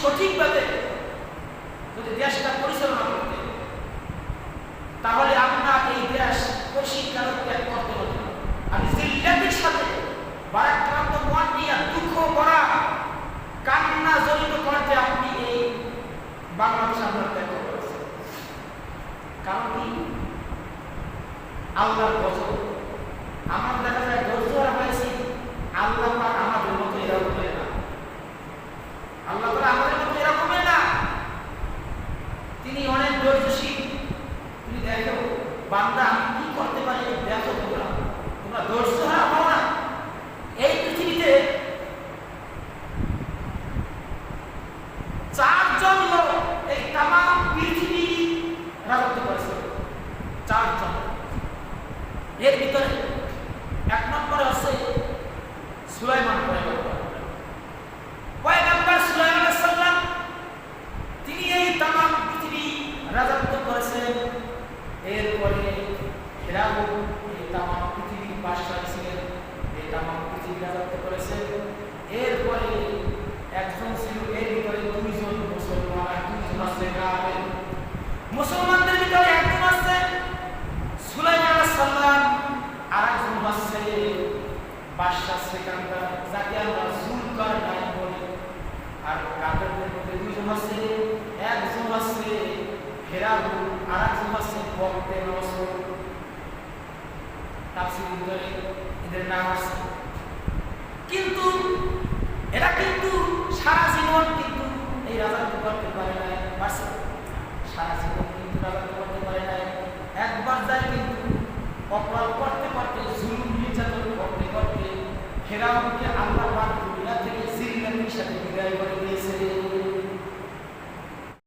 সঠিকভাবে যদি দেশটা পরিচালনা করতে, তাহলে আপনার এই দেশ ত্যাগ করতে হবে আমি সাথে বারাক্রান্ত মন নিয়ে দুঃখ করা কান্না জড়িত করতে আপনি এই বাংলাদেশ আমরা ত্যাগ করতে কারণ আল্লাহর বছর বান্দা, কি করতে পারে এই তোমরা তোমরা ধৈর্য এই পৃথিবীতে চারজন লোক এই তামাম পৃথিবী রাজত্ব করেছে। চারজন। এর ভিতরে এক নম্বরে হচ্ছে সুলাইমান পয়গম্বর। সুলাইমান তিনি এই তামাম পৃথিবী রাজত্ব এরপরে হেরাবু এই তামাম পৃথিবীর বাদশাহ ছিলেন এই তামাম পৃথিবী রাজত্ব করেছেন এরপরে একজন ছিল, এর ভিতরে দুইজন মুসলমান আর দুইজন আছে কাফের। মুসলমানদের ভিতরে একজন আছে সুলাইমান সাল্লাম আর একজন আছে বাদশাহ সেখানকার যাকে আমরা জুলকার নাই বলি। আর কাফেরদের মধ্যে দুইজন আছে, একজন আছে হেরাবু আর একজন আছে বক্তে নসর এদের নাম কিন্তু এরা কিন্তু সারা জীবন কিন্তু এই রাজত্ব করতে পারে না সারা জীবন কিন্তু রাজত্ব করতে পারে না একবার যায় কিন্তু অপরাধ করতে করতে, জুলুম নির্যাতন করতে করতে ফেরাউনকে